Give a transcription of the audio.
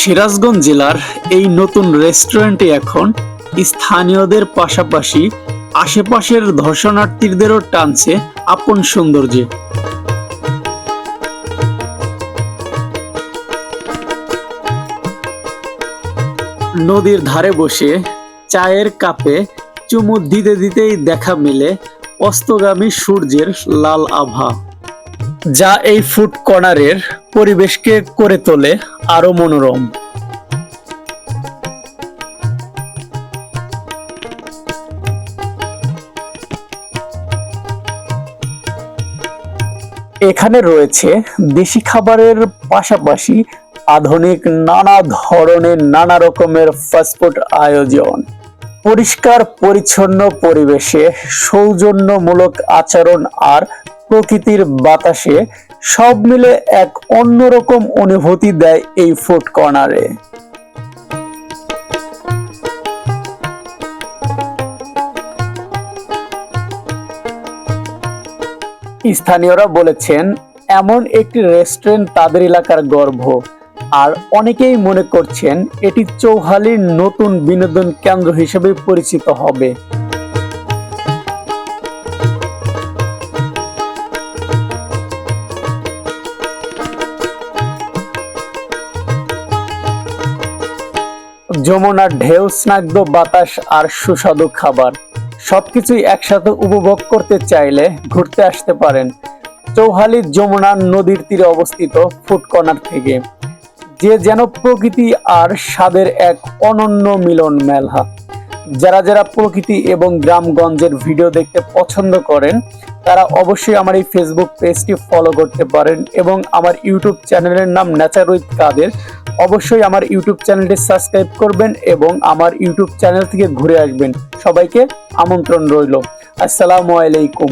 সিরাজগঞ্জ জেলার এই নতুন রেস্টুরেন্টে এখন স্থানীয়দের পাশাপাশি আশেপাশের ধর্ষণার্থীদেরও টানছে আপন সৌন্দর্যে। নদীর ধারে বসে চায়ের কাপে চুমু দিতে দিতেই দেখা মেলে অস্তগামী সূর্যের লাল আভা। যা এই ফুড কর্নারের পরিবেশকে করে তোলে আরও মনোরম। এখানে রয়েছে দেশি খাবারের পাশাপাশি আধুনিক নানা ধরনের নানা রকমের ফাস্টফুড আয়োজন। পরিষ্কার, পরিচ্ছন্ন পরিবেশে সৌজন্যমূলক আচরণ আর প্রকৃতির বাতাসে সব মিলে এক অন্যরকম অনুভূতি দেয় এই ফুড কর্নারে। স্থানীয়রা বলেছেন, এমন একটি রেস্টুরেন্ট তাদের এলাকার গর্ব আর অনেকেই মনে করছেন, এটি চৌহালির নতুন বিনোদন কেন্দ্র হিসেবে পরিচিত হবে। যমুনার ঢেউ, স্নাগ্ধ বাতাস আর সুস্বাদু খাবার। সবকিছুই একসাথে উপভোগ করতে চাইলে ঘুরতে আসতে পারেন। চৌহালি যমুনা নদীর তীরে অবস্থিত ফুড কর্নার থেকে। যে যেন প্রকৃতি আর স্বাদের এক অনন্য মিলন মেলা যারা যারা প্রকৃতি এবং গ্রামগঞ্জের ভিডিও দেখতে পছন্দ করেন, তারা অবশ্যই আমার এই ফেসবুক পেজটি ফলো করতে পারেন এবং আমার ইউটিউব চ্যানেলের নাম নেচার উইথ কাদের অবশ্যই আমার ইউটিউব চ্যানেলটি সাবস্ক্রাইব করবেন এবং আমার ইউটিউব চ্যানেল থেকে ঘুরে আসবেন। সবাইকে আমন্ত্রণ রইল। আসসালামু আলাইকুম।